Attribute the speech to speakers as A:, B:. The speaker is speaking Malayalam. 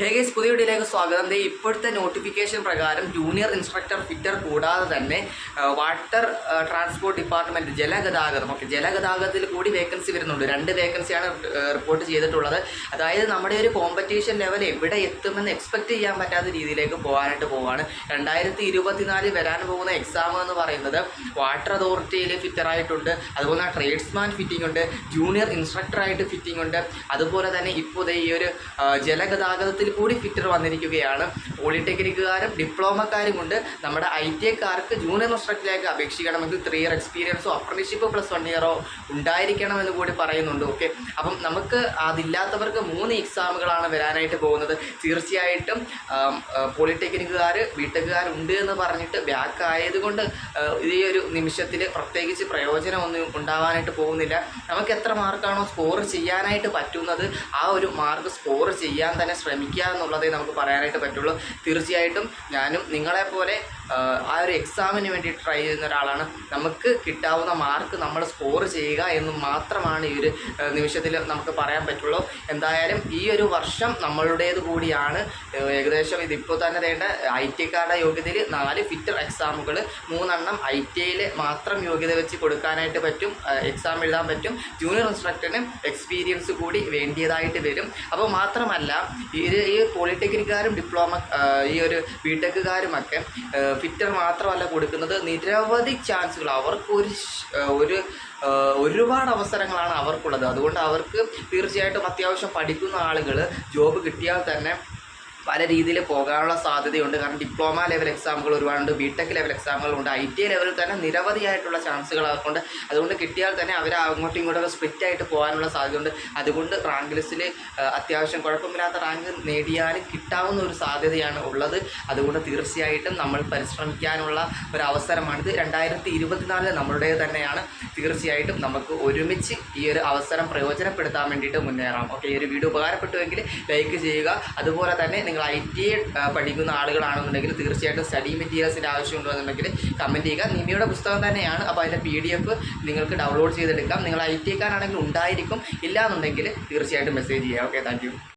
A: ഹേഗേസ് പുതിയ വീഡിയോയിലേക്ക് സ്വാഗതം. ദേ ഇപ്പോഴത്തെ നോട്ടിഫിക്കേഷൻ പ്രകാരം ജൂനിയർ ഇൻസ്ട്രക്ടർ ഫിറ്റർ കൂടാതെ തന്നെ വാട്ടർ ട്രാൻസ്പോർട്ട് ഡിപ്പാർട്ട്മെന്റ് ജലഗതാഗതം. ഓക്കെ ജലഗതാഗതത്തിൽ കൂടി വേക്കൻസി വരുന്നുണ്ട്. രണ്ട് വേക്കൻസിയാണ് റിപ്പോർട്ട് ചെയ്തിട്ടുള്ളത്. അതായത് നമ്മുടെ ഒരു കോമ്പറ്റീഷൻ ലെവൽ എവിടെ എത്തുമെന്ന് എക്സ്പെക്റ്റ് ചെയ്യാൻ പറ്റാത്ത രീതിയിലേക്ക് പോകാനായിട്ട് പോവുകയാണ് രണ്ടായിരത്തി ഇരുപത്തിനാലിൽ വരാൻ പോകുന്ന എക്സാം എന്ന് പറയുന്നത് വാട്ടർ അതോറിറ്റിയിൽ ഫിറ്ററായിട്ടുണ്ട് അതുപോലെ ട്രേഡ്സ്മാൻ ഫിറ്റിംഗ് ഉണ്ട് ജൂനിയർ ഇൻസ്ട്രക്ടറായിട്ട് ഫിറ്റിംഗ് ഉണ്ട്. അതുപോലെ തന്നെ ഇപ്പോൾ ഈ ഒരു ജലഗതാഗതത്തിൽ കൂടി ഫിറ്റർ വന്നിരിക്കുകയാണ്. പോളിടെക്നിക്കുകാരും ഡിപ്ലോമക്കാരും കൊണ്ട് നമ്മുടെ ഐ ടി ഐക്കാർക്ക് ജൂനിയർ ഇൻസ്ട്രക്ടറിലേക്ക് അപേക്ഷിക്കണമെങ്കിൽ ത്രീ ഇയർ എക്സ്പീരിയൻസോ അപ്രന്റീഷിപ്പ് പ്ലസ് വൺ ഇയറോ ഉണ്ടായിരിക്കണമെന്ന് കൂടി പറയുന്നുണ്ട്. ഓക്കെ അപ്പം നമുക്ക് അതില്ലാത്തവർക്ക് മൂന്ന് എക്സാമുകളാണ് വരാനായിട്ട് പോകുന്നത്. തീർച്ചയായിട്ടും പോളിടെക്നിക്കുകാർ ഉണ്ട് എന്ന് പറഞ്ഞിട്ട് ബാക്ക് ആയതുകൊണ്ട് ഈ ഒരു നിമിഷത്തിൽ പ്രത്യേകിച്ച് പ്രയോജനമൊന്നും ഉണ്ടാവാനായിട്ട് പോകുന്നില്ല. നമുക്ക് എത്ര മാർക്കാണോ സ്കോർ ചെയ്യാനായിട്ട് പറ്റുന്നത്? ആ ഒരു മാർക്ക് സ്കോർ ചെയ്യാൻ തന്നെ ശ്രമിക്കുക എന്നുള്ളതേ നമുക്ക് പറയാനായിട്ട് പറ്റുള്ളൂ. തീർച്ചയായിട്ടും ഞാനും നിങ്ങളെപ്പോലെ ആ ഒരു എക്സാമിന് വേണ്ടി ട്രൈ ചെയ്യുന്ന ഒരാളാണ്. നമുക്ക് കിട്ടാവുന്ന മാർക്ക് നമ്മൾ സ്കോർ ചെയ്യുക എന്ന് മാത്രമാണ് ഈ ഒരു നിമിഷത്തിൽ നമുക്ക് പറയാൻ പറ്റുള്ളൂ. എന്തായാലും ഈ ഒരു വർഷം നമ്മളുടേത് കൂടിയാണ്. ഏകദേശം ഇതിപ്പോൾ തന്നെ വേണ്ട ഐ ടി കാർഡ് യോഗ്യതയിൽ നാല് ഫിറ്റർ എക്സാമുകൾ മൂന്നെണ്ണം ഐ ടി ഐയിൽ മാത്രം യോഗ്യത വെച്ച് കൊടുക്കാനായിട്ട് പറ്റും. എക്സാം എഴുതാൻ പറ്റും. ജൂനിയർ ഇൻസ്ട്രക്ടറിന് എക്സ്പീരിയൻസ് കൂടി വേണ്ടിയതായിട്ട് വരും. അപ്പോൾ മാത്രമല്ല ഈ ഒരു- ഈ പോളിടെക്നിക്കാരും ഡിപ്ലോമ ഈ ഒരു ബിടെക്കുകാരുമൊക്കെ ഫിറ്റർ മാത്രമല്ല കൊടുക്കുന്നത്. നിരവധി ചാൻസുകൾ. അവർക്ക് ഒരു ഒരു ഒരുപാട് അവസരങ്ങളാണ് അവർക്കുള്ളത്. അതുകൊണ്ട് അവർക്ക് തീർച്ചയായിട്ടും അത്യാവശ്യം പഠിക്കുന്ന ആളുകൾ ജോബ് കിട്ടിയാൽ തന്നെ പല രീതിയിൽ പോകാനുള്ള സാധ്യതയുണ്ട്. കാരണം ഡിപ്ലോമ ലെവൽ എക്സാമുകൾ ഒരുപാടുണ്ട്. ബിടെക് ലെവൽ എക്സാമുകളുണ്ട്. ഐ ടി ലെവലിൽ തന്നെ നിരവധിയായിട്ടുള്ള ചാൻസുകൾ അവർക്കുണ്ട് അതുകൊണ്ട് കിട്ടിയാൽ തന്നെ അവർ അങ്ങോട്ടും ഇങ്ങോട്ടൊക്കെ സ്പ്ലിറ്റ് ആയിട്ട് പോകാനുള്ള സാധ്യതയുണ്ട്. അതുകൊണ്ട് റാങ്ക് ലിസ്റ്റിൽ അത്യാവശ്യം കുഴപ്പമില്ലാത്ത റാങ്ക് നേടിയാൽ കിട്ടാവുന്ന ഒരു സാധ്യതയാണ് ഉള്ളത്. അതുകൊണ്ട് തീർച്ചയായിട്ടും നമ്മൾ പരിശ്രമിക്കാനുള്ള ഒരു അവസരമാണിത്. രണ്ടായിരത്തി ഇരുപത്തിനാലിൽ നമ്മളുടേത് തന്നെയാണ്. തീർച്ചയായിട്ടും നമുക്ക് ഒരുമിച്ച് ഈ ഒരു അവസരം പ്രയോജനപ്പെടുത്താൻ വേണ്ടിയിട്ട് മുന്നേറാം. ഓക്കെ ഈ ഒരു വീഡിയോ ഉപകാരപ്പെട്ടുവെങ്കിൽ ലൈക്ക് ചെയ്യുക. അതുപോലെ തന്നെ നിങ്ങൾ ഐ ടി പഠിക്കുന്ന ആളുകളാണെന്നുണ്ടെങ്കിൽ തീർച്ചയായിട്ടും സ്റ്റഡി മെറ്റീരിയൽസിന്റെ ആവശ്യമുണ്ടോ എന്നുണ്ടെങ്കിൽ കമന്റ് ചെയ്യുക. നിമിയുടെ പുസ്തകം തന്നെയാണ്. അപ്പോൾ അതിന്റെ പി ഡി എഫ് നിങ്ങൾക്ക് ഡൗൺലോഡ് ചെയ്തെടുക്കാം. നിങ്ങൾ ഐ ടി കാരാണെങ്കിൽ ഉണ്ടായിരിക്കും. ഇല്ല എന്നുണ്ടെങ്കിൽ തീർച്ചയായിട്ടും മെസ്സേജ് ചെയ്യുക ഓക്കെ താങ്ക്